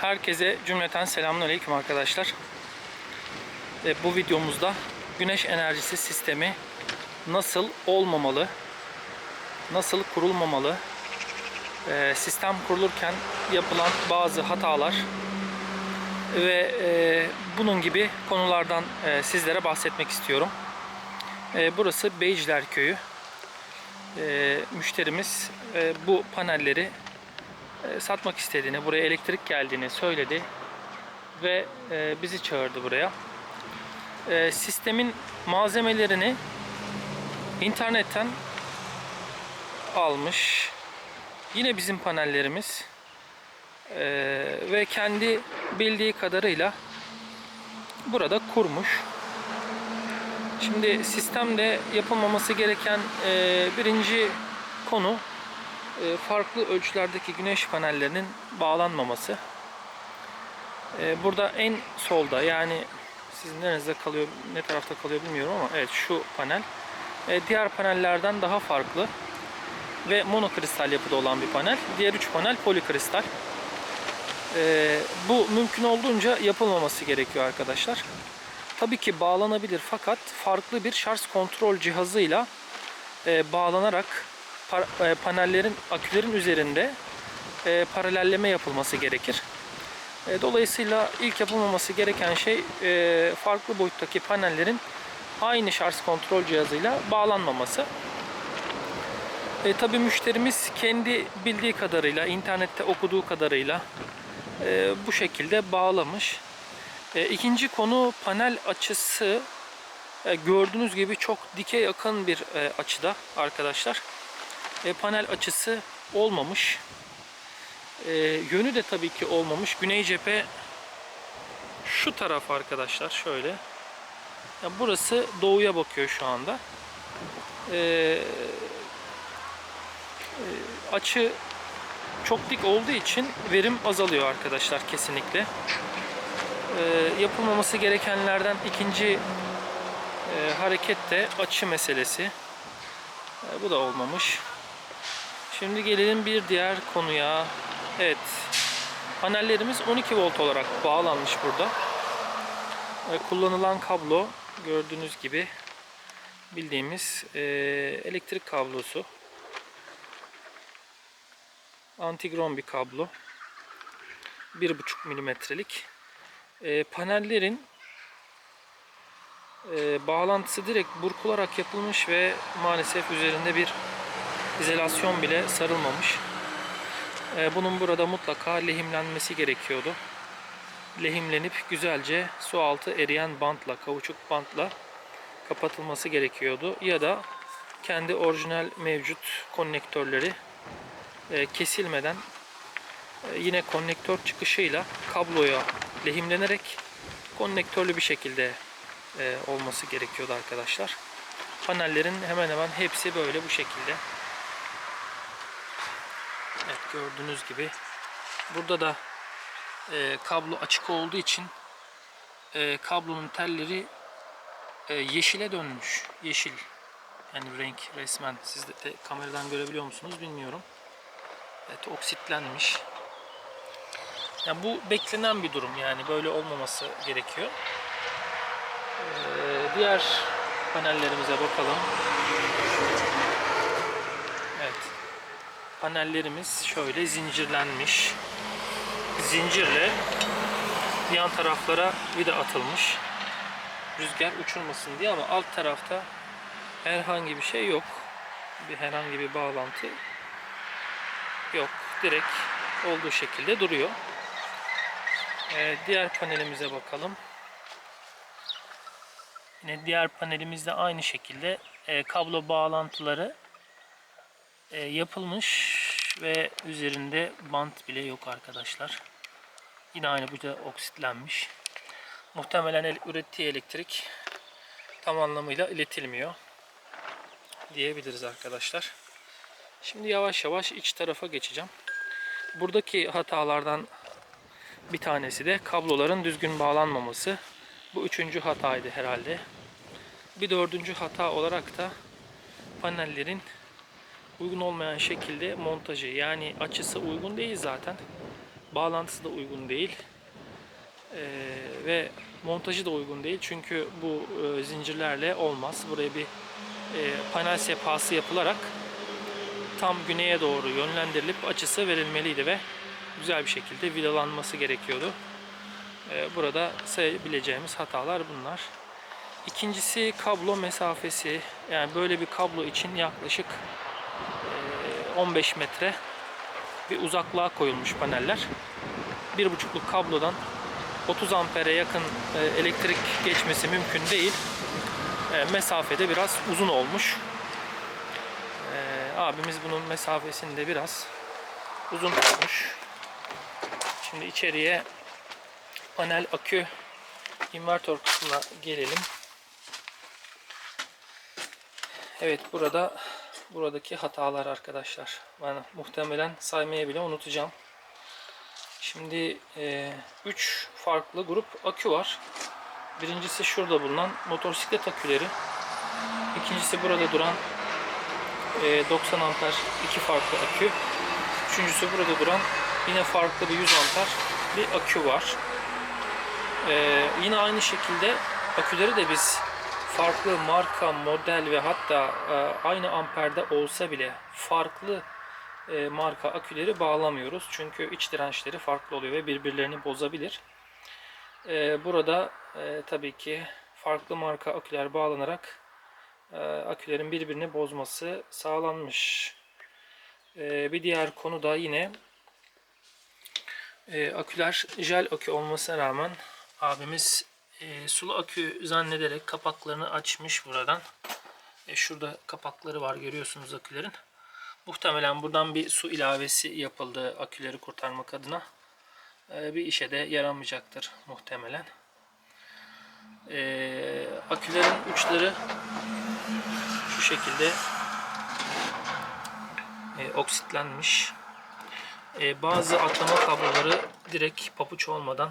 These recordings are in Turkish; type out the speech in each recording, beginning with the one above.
Herkese cümleten selamünaleyküm arkadaşlar. E, bu videomuzda güneş enerjisi sistemi nasıl olmamalı, nasıl kurulmamalı, e, sistem kurulurken yapılan bazı hatalar ve e, bunun gibi konulardan e, sizlere bahsetmek istiyorum. Burası Beyciler Köyü. Müşterimiz bu panelleri satmak istediğini, buraya elektrik geldiğini söyledi ve e, bizi çağırdı buraya. E, sistemin malzemelerini internetten almış. Yine bizim panellerimiz E, ve kendi bildiği kadarıyla burada kurmuş. Şimdi sistemde yapılmaması gereken e, birinci konu e, farklı ölçülerdeki güneş panellerinin bağlanmaması. E, Burada en solda yani sizin nerenizde kalıyor, ne tarafta kalıyor bilmiyorum ama evet şu panel e, diğer panellerden daha farklı ve monokristal yapıda olan bir panel. Diğer üç panel polikristal. Bu mümkün olduğunca yapılmaması gerekiyor arkadaşlar. Tabii ki bağlanabilir fakat farklı bir şarj kontrol cihazıyla e, bağlanarak par- e, panellerin, akülerin üzerinde e, paralelleme yapılması gerekir. E, dolayısıyla ilk yapılmaması gereken şey e, farklı boyuttaki panellerin aynı şarj kontrol cihazıyla bağlanmaması. E, tabii müşterimiz kendi bildiği kadarıyla, internette okuduğu kadarıyla e, bu şekilde bağlamış. E, ikinci konu panel açısı. E, gördüğünüz gibi çok dikey yakın bir e, açıda arkadaşlar. E, panel açısı olmamış. E, yönü de tabii ki olmamış. Güney cephe şu taraf arkadaşlar şöyle. Ya burası doğuya bakıyor şu anda. E, e, açı çok dik olduğu için verim azalıyor arkadaşlar kesinlikle. E, yapılmaması gerekenlerden ikinci e, hareket de açı meselesi. E, bu da olmamış. Şimdi gelelim bir diğer konuya. Evet. Panellerimiz 12 volt olarak bağlanmış burada. Kullanılan kablo gördüğünüz gibi bildiğimiz e, elektrik kablosu. Antigron bir kablo. 1,5 milimetrelik. E, panellerin e, bağlantısı direkt burkularak yapılmış ve maalesef üzerinde bir izolasyon bile sarılmamış. E, bunun burada mutlaka lehimlenmesi gerekiyordu. Lehimlenip güzelce su altı eriyen bantla, kauçuk bantla kapatılması gerekiyordu. Ya da kendi orijinal mevcut konnektörleri e, kesilmeden e, yine konnektör çıkışıyla kabloya lehimlenerek konnektörlü bir şekilde e, olması gerekiyordu arkadaşlar. Panellerin hemen hemen hepsi böyle bu şekilde. Gördüğünüz gibi burada da e, kablo açık olduğu için e, kablonun telleri e, yeşile dönmüş. Yeşil. Yani renk resmen siz de, de kameradan görebiliyor musunuz bilmiyorum. Evet oksitlenmiş. Yani bu beklenen bir durum yani böyle olmaması gerekiyor. Ee, diğer panellerimize bakalım. Evet. Panellerimiz şöyle zincirlenmiş. Zincirle yan taraflara vida atılmış. Rüzgar uçurmasın diye ama alt tarafta herhangi bir şey yok. Bir herhangi bir bağlantı yok. Direkt olduğu şekilde duruyor. Ee, diğer panelimize bakalım. Yine diğer panelimizde aynı şekilde e, kablo bağlantıları e, yapılmış ve üzerinde bant bile yok arkadaşlar. Yine aynı bu da oksitlenmiş. Muhtemelen el, ürettiği elektrik tam anlamıyla iletilmiyor diyebiliriz arkadaşlar. Şimdi yavaş yavaş iç tarafa geçeceğim. Buradaki hatalardan bir tanesi de kabloların düzgün bağlanmaması. Bu üçüncü hataydı herhalde. Bir dördüncü hata olarak da panellerin uygun olmayan şekilde montajı. Yani açısı uygun değil zaten. bağlantısı da uygun değil. Ee, ve montajı da uygun değil. Çünkü bu e, zincirlerle olmaz. Buraya bir e, panel sehpası yapılarak tam güneye doğru yönlendirilip açısı verilmeliydi ve güzel bir şekilde vidalanması gerekiyordu. Ee, burada sayabileceğimiz hatalar bunlar. İkincisi kablo mesafesi. Yani böyle bir kablo için yaklaşık e, 15 metre bir uzaklığa koyulmuş paneller. 1.5'luk kablodan 30 ampere yakın e, elektrik geçmesi mümkün değil. E, mesafede biraz uzun olmuş. E, abimiz bunun mesafesini de biraz uzun tutmuş. Şimdi içeriye panel akü invertör kısmına gelelim. Evet burada buradaki hatalar arkadaşlar. Ben muhtemelen saymayı bile unutacağım. Şimdi 3 farklı grup akü var. Birincisi şurada bulunan motosiklet aküleri. İkincisi burada duran e, 90 amper iki farklı akü. Üçüncüsü burada duran yine farklı bir 100 amper bir akü var. E, yine aynı şekilde aküleri de biz farklı marka, model ve hatta e, aynı amperde olsa bile farklı e, marka aküleri bağlamıyoruz. Çünkü iç dirençleri farklı oluyor ve birbirlerini bozabilir. E, burada tabii ki farklı marka aküler bağlanarak akülerin birbirini bozması sağlanmış. Bir diğer konu da yine aküler jel akü olmasına rağmen abimiz e, sulu akü zannederek kapaklarını açmış buradan. E, şurada kapakları var görüyorsunuz akülerin. Muhtemelen buradan bir su ilavesi yapıldı aküleri kurtarmak adına. E, bir işe de yaramayacaktır muhtemelen. E, akülerin uçları şu şekilde e, oksitlenmiş. E, bazı atlama kabloları direkt papuç olmadan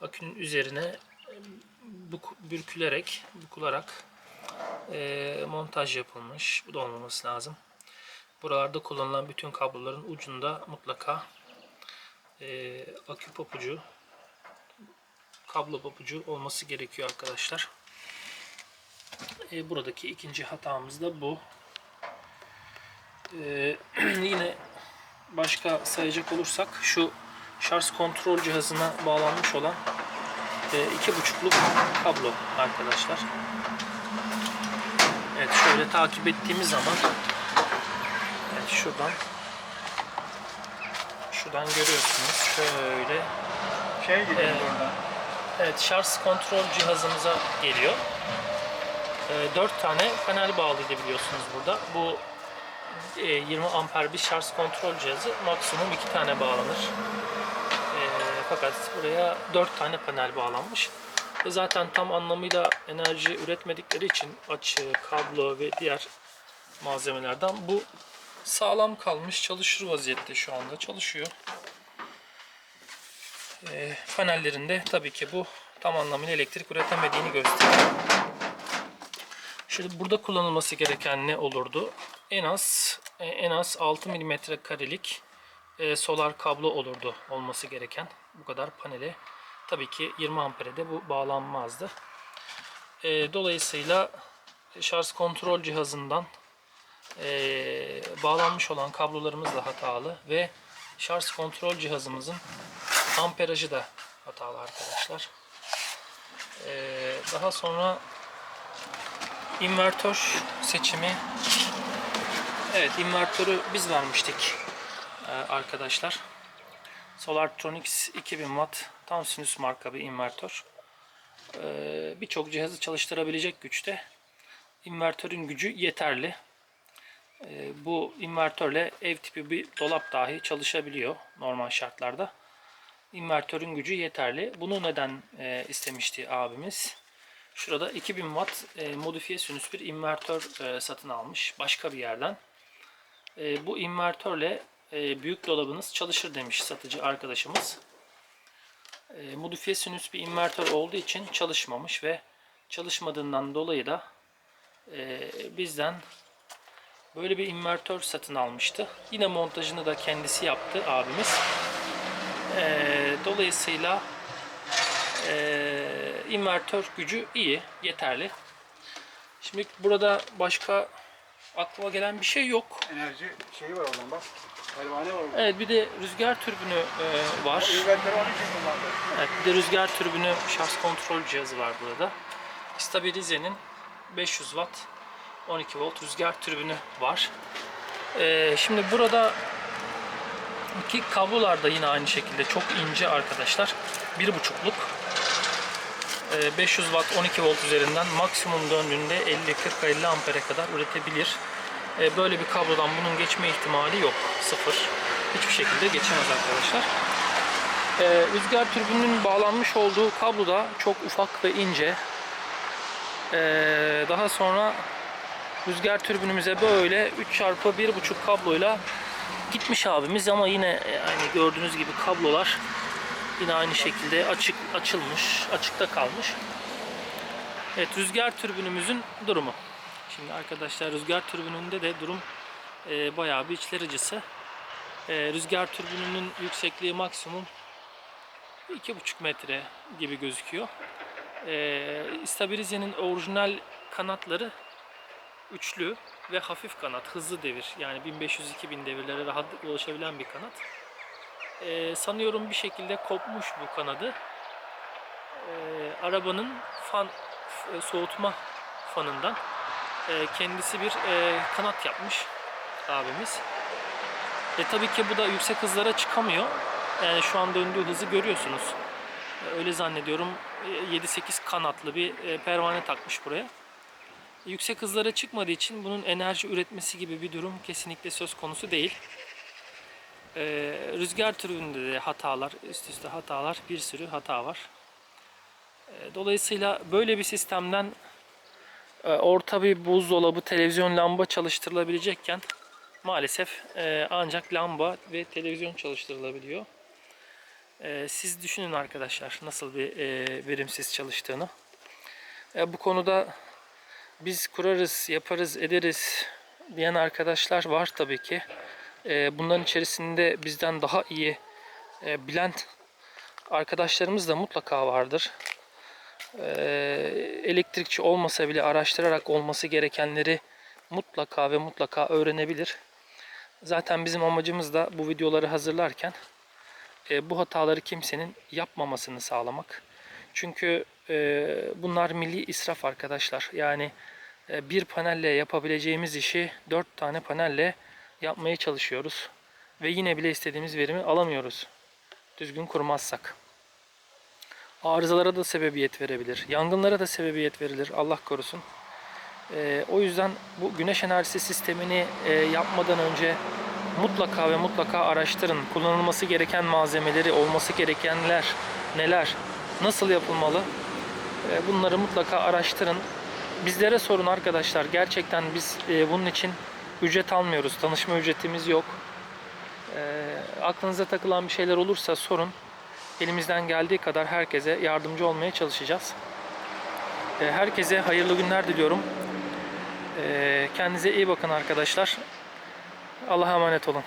akünün üzerine bürkülerek, bukularak e, montaj yapılmış. Bu da olmaması lazım. Buralarda kullanılan bütün kabloların ucunda mutlaka e, akü papucu, kablo papucu olması gerekiyor arkadaşlar. E, buradaki ikinci hatamız da bu. E, yine başka sayacak olursak şu şarj kontrol cihazına bağlanmış olan iki buçukluk kablo arkadaşlar. Evet şöyle takip ettiğimiz zaman evet şuradan şuradan görüyorsunuz şöyle Şey Evet. orada. evet şarj kontrol cihazımıza geliyor. E, 4 tane panel bağlıydı biliyorsunuz burada. Bu e, 20 amper bir şarj kontrol cihazı maksimum 2 tane bağlanır. Fakat buraya 4 tane panel bağlanmış. Ve zaten tam anlamıyla enerji üretmedikleri için açı, kablo ve diğer malzemelerden bu sağlam kalmış çalışır vaziyette şu anda çalışıyor. E, panellerinde tabii ki bu tam anlamıyla elektrik üretemediğini gösteriyor. Şimdi burada kullanılması gereken ne olurdu? En az e, en az 6 mm karelik e, solar kablo olurdu olması gereken bu kadar panele. Tabii ki 20 ampere de bu bağlanmazdı. E, dolayısıyla şarj kontrol cihazından e, bağlanmış olan kablolarımız da hatalı ve şarj kontrol cihazımızın amperajı da hatalı arkadaşlar. E, daha sonra invertör seçimi Evet invertörü biz vermiştik arkadaşlar. Solartronics 2000 watt tam sinüs marka bir invertör. E, Birçok cihazı çalıştırabilecek güçte. İnvertörün gücü yeterli. E, Bu invertörle ev tipi bir dolap dahi çalışabiliyor normal şartlarda. İnvertörün gücü yeterli. Bunu neden e, istemişti abimiz? Şurada 2000 watt e, modifiye sinüs bir invertör e, satın almış başka bir yerden. Bu invertörle e, büyük dolabınız çalışır demiş satıcı arkadaşımız. E, modifiye sinüs bir invertör olduğu için çalışmamış ve çalışmadığından dolayı da e, bizden böyle bir invertör satın almıştı. Yine montajını da kendisi yaptı abimiz. E, Dolayısıyla e, invertör gücü iyi, yeterli. Şimdi burada başka aklıma gelen bir şey yok. Enerji şeyi var oradan bak. Evet bir de rüzgar türbünü e, var. Evet, bir de rüzgar türbünü şarj kontrol cihazı var burada. Stabilize'nin 500 watt 12 volt rüzgar türbünü var. Ee, şimdi burada iki kablolar da yine aynı şekilde çok ince arkadaşlar. 1.5'luk Ee, 500 watt 12 volt üzerinden maksimum döndüğünde 50-40-50 ampere kadar üretebilir. Ee, böyle bir kablodan bunun geçme ihtimali yok. Sıfır. Hiçbir şekilde geçemez arkadaşlar. Ee, rüzgar türbünün bağlanmış olduğu kablo da çok ufak ve ince. Ee, daha sonra rüzgar türbünümüze böyle 3 çarpı 1.5 kabloyla gitmiş abimiz ama yine e, aynı gördüğünüz gibi kablolar yine aynı şekilde açık açılmış, açıkta kalmış. Evet rüzgar türbünümüzün durumu. Şimdi arkadaşlar rüzgar türbününde de durum e, bayağı bir içler acısı. E, rüzgar türbününün yüksekliği maksimum 2,5 metre gibi gözüküyor. Ee, Stabilize'nin orijinal kanatları üçlü ve hafif kanat, hızlı devir. Yani 1500-2000 devirlere rahatlıkla ulaşabilen bir kanat. Ee, sanıyorum bir şekilde kopmuş bu kanadı. Ee, arabanın fan soğutma fanından e, kendisi bir e, kanat yapmış abimiz. E tabii ki bu da yüksek hızlara çıkamıyor. Yani şu an döndüğü hızı görüyorsunuz. E, Öyle zannediyorum e, 7-8 kanatlı bir pervane takmış buraya. Yüksek hızlara çıkmadığı için bunun enerji üretmesi gibi bir durum kesinlikle söz konusu değil. E, rüzgar türünde de hatalar, üst üste hatalar, bir sürü hata var. E, dolayısıyla böyle bir sistemden orta bir buzdolabı, televizyon, lamba çalıştırılabilecekken maalesef e, ancak lamba ve televizyon çalıştırılabiliyor. E, siz düşünün arkadaşlar nasıl bir e, verimsiz çalıştığını. E, bu konuda biz kurarız, yaparız, ederiz diyen arkadaşlar var tabii ki. Bunların içerisinde bizden daha iyi bilen arkadaşlarımız da mutlaka vardır. E, elektrikçi olmasa bile araştırarak olması gerekenleri mutlaka ve mutlaka öğrenebilir. Zaten bizim amacımız da bu videoları hazırlarken e, bu hataları kimsenin yapmamasını sağlamak. Çünkü e, bunlar milli israf arkadaşlar. Yani e, bir panelle yapabileceğimiz işi dört tane panelle yapmaya çalışıyoruz. Ve yine bile istediğimiz verimi alamıyoruz. Düzgün kurmazsak. Arızalara da sebebiyet verebilir. Yangınlara da sebebiyet verilir. Allah korusun. Ee, o yüzden bu güneş enerjisi sistemini e, yapmadan önce mutlaka ve mutlaka araştırın. Kullanılması gereken malzemeleri, olması gerekenler neler, nasıl yapılmalı? E, bunları mutlaka araştırın. Bizlere sorun arkadaşlar. Gerçekten biz e, bunun için ücret almıyoruz. Tanışma ücretimiz yok. E, aklınıza takılan bir şeyler olursa sorun. Elimizden geldiği kadar herkese yardımcı olmaya çalışacağız. E, herkese hayırlı günler diliyorum. E, kendinize iyi bakın arkadaşlar. Allah'a emanet olun.